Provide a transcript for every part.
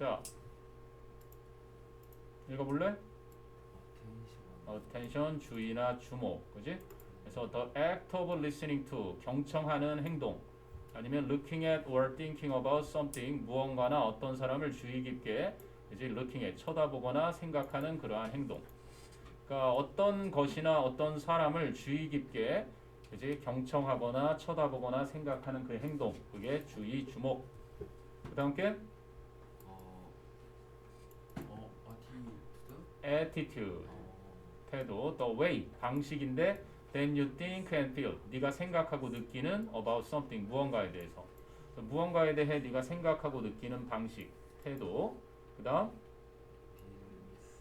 자, 읽어볼래? attention 주의나 주목, 그지? 그래서 the act of listening to 경청하는 행동 아니면 looking at or thinking about something 무언가나 어떤 사람을 주의 깊게 이제 looking at 쳐다보거나 생각하는 그러한 행동. 그러니까 어떤 것이나 어떤 사람을 주의 깊게 이제 경청하거나 쳐다보거나 생각하는 그 행동 그게 주의 주목. 그 다음 게 어, 어, 어티튜드? Attitude. 어, 태도, the way. 방식인데 then you think and feel. 네가 생각하고 느끼는 about something 무언가에 대해서 무언가에 대해 네가 생각하고 느끼는 방식, 태도. 그다음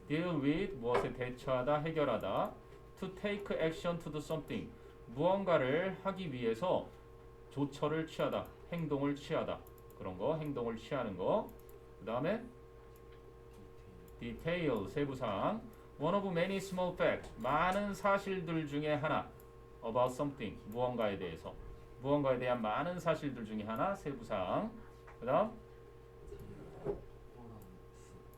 deal with 무엇에 대처하다, 해결하다. to take action to do something. 무언가를 하기 위해서 조처를 취하다, 행동을 취하다. 그런 거, 행동을 취하는 거. 그 다음에 detail 세부사항 one of many small facts 많은 사실들 중에 하나 about something 무언가에 대해서 무언가에 대한 많은 사실들 중에 하나 세부사항 그다음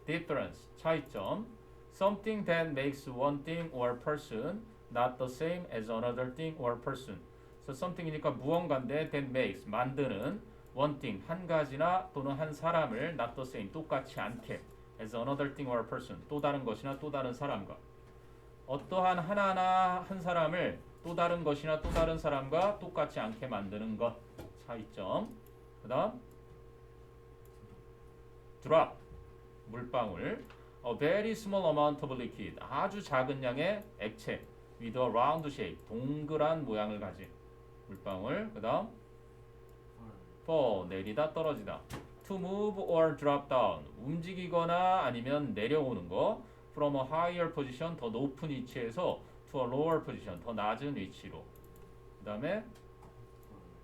difference difference 차이점 something that makes one thing or person not the same as another thing or person so something이니까 무언가인데 that makes 만드는 one thing 한 가지나 또는 한 사람을 not the same 똑같이 않게 as another thing or person 또 다른 것이나 또 다른 사람과. 어떠한 하나나 한 사람을 또 다른 것이나 또 다른 사람과 똑같지 않게 만드는 것. 차이점. 그다음. drop 물방울. A very small amount of liquid. 아주 작은 양의 액체 with a round shape. 동그란 모양을 가진 물방울. 그다음. fall fall 내리다 떨어지다 to move or drop down 움직이거나 아니면 내려오는 거 from a higher position 더 높은 위치에서 to a lower position 더 낮은 위치로 그 다음에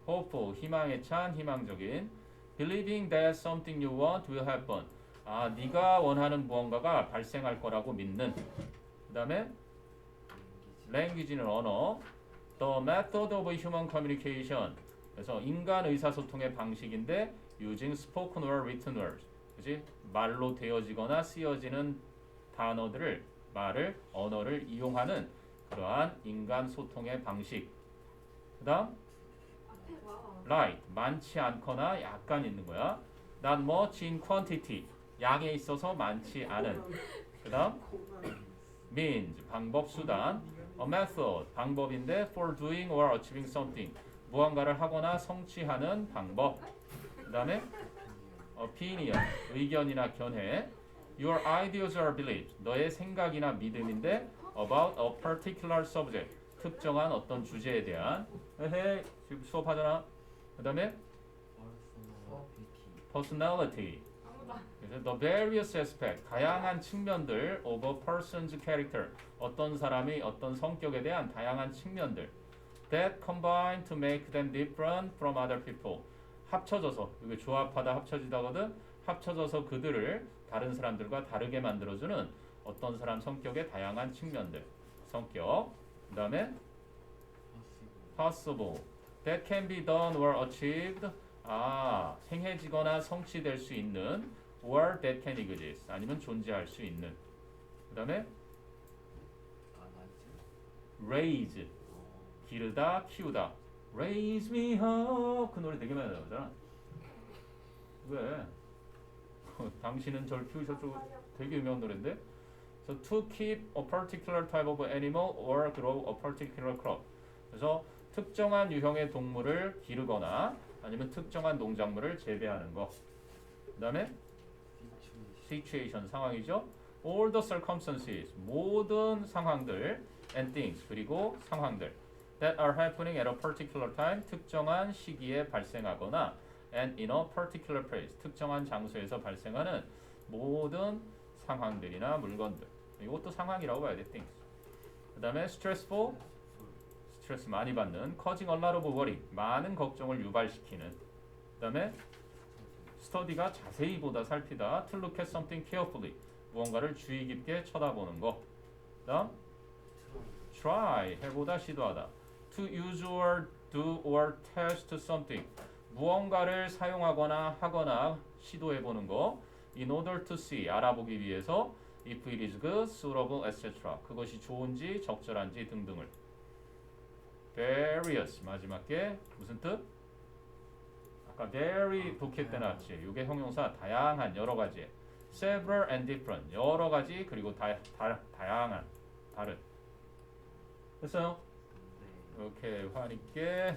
hopeful 희망에 찬 희망적인 believing that something you want will happen 아 네가 원하는 무언가가 발생할 거라고 믿는 그 다음에 language language는 언어 the method of human communication 그래서 인간 의사소통의 방식인데 using spoken or written words 그지 말로 되어지거나 쓰여지는 단어들을 말을 언어를 이용하는 그러한 인간 소통의 방식 그다음 light 많지 않거나 약간 있는 거야 not much in quantity 양에 있어서 많지 않은 그다음 means 방법 수단 a method 방법인데 for doing or achieving something 무언가를 하거나 성취하는 방법 그다음에 opinion 의견이나 견해 your ideas or beliefs 너의 생각이나 믿음인데 about a particular subject 특정한 어떤 주제에 대한 에헤 지금 수업하잖아 그다음에 personality 그래서 the various aspect 다양한 측면들 of a person's character 어떤 사람이 어떤 성격에 대한 다양한 측면들 that combine to make them different from other people 합쳐져서 이게 조합하다 합쳐지다거든 합쳐져서 그들을 다른 사람들과 다르게 만들어주는 어떤 사람 성격의 다양한 측면들 성격. 그 다음에 possible. That can be done or achieved. 아 행해지거나 성취될 수 있는 or that can exist. 아니면 존재할 수 있는. 그 다음에 analyze raise. 어, 기르다 키우다 raise me up 그 노래 되게 많이 나오잖아 왜 당신은 절 키우셨죠 되게 유명한 노래인데 so to keep a particular type of animal or grow a particular crop 그래서 특정한 유형의 동물을 기르거나 아니면 특정한 농작물을 재배하는 거. 그다음에 situation 상황이죠. all the circumstances 모든 상황들 and things 그리고 상황들 that are happening at a particular time 특정한 시기에 발생하거나 and in a particular place 특정한 장소에서 발생하는 모든 상황들이나 물건들 이것도 상황이라고 봐야 돼 things. 그 다음에 stressful 스트레스 많이 받는 causing a lot of worry 많은 걱정을 유발시키는 그 다음에 스터디가 자세히 보다 살피다 to look at something carefully 무언가를 주의 깊게 쳐다보는 거 그다음 try 해보다 시도하다 to use or do or test something 무언가를 사용하거나 하거나 시도해 보는 거 in order to see 알아보기 위해서 if it is good, suitable, etc. 그것이 좋은지 적절한지 등등을 various 마지막 게 무슨 뜻? 아까 very 독해 때 나왔지. 이게 형용사 다양한 여러 가지. several and different 여러 가지 그리고 다, 다 다양한 다른. 됐어요? 네. 오케이 환 있게